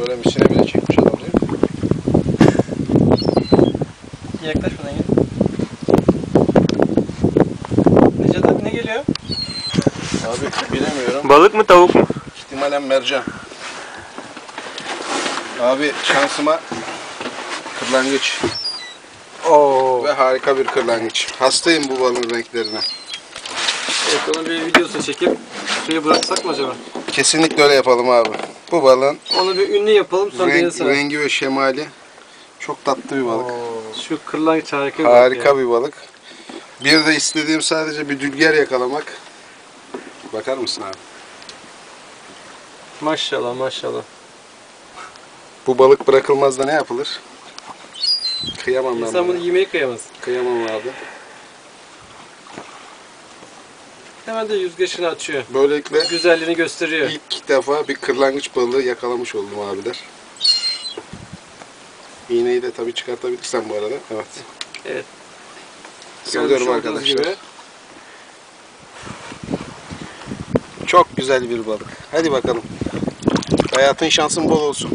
Böyle misine bile çekmiş adam değil mi? Yaklaşmadan gel. Necat abi ne geliyor? Abi bilemiyorum. Balık mı tavuk mu? İhtimalen mercan. Abi şansıma kırlangıç. Oo. Ve harika bir kırlangıç. Hastayım bu balığın renklerine. Evet onun bir videosu çekip suya bıraksak mı acaba? Kesinlikle öyle yapalım abi. Bu balığın Onu bir ünlü yapalım sonra renk, rengi ve şemali çok tatlı bir balık. Şu kırlangıç harika bir balık Harika ya. bir balık. Bir de istediğim sadece bir dülger yakalamak. Bakar mısın abi? Maşallah maşallah. Bu balık bırakılmaz da ne yapılır? Kıyamam ben İnsan bunu buna. yemeği kıyamaz. Kıyamam abi. Hemen de yüzgeçini açıyor. Böylelikle Güzelliğini gösteriyor. ilk defa bir kırlangıç balığı yakalamış oldum abiler. İğneyi de tabii çıkartabilirsen bu arada. Evet. Evet. Görmüş olduğunuz arkadaşlar. gibi. Çok güzel bir balık. Hadi bakalım. Hayatın şansın bol olsun.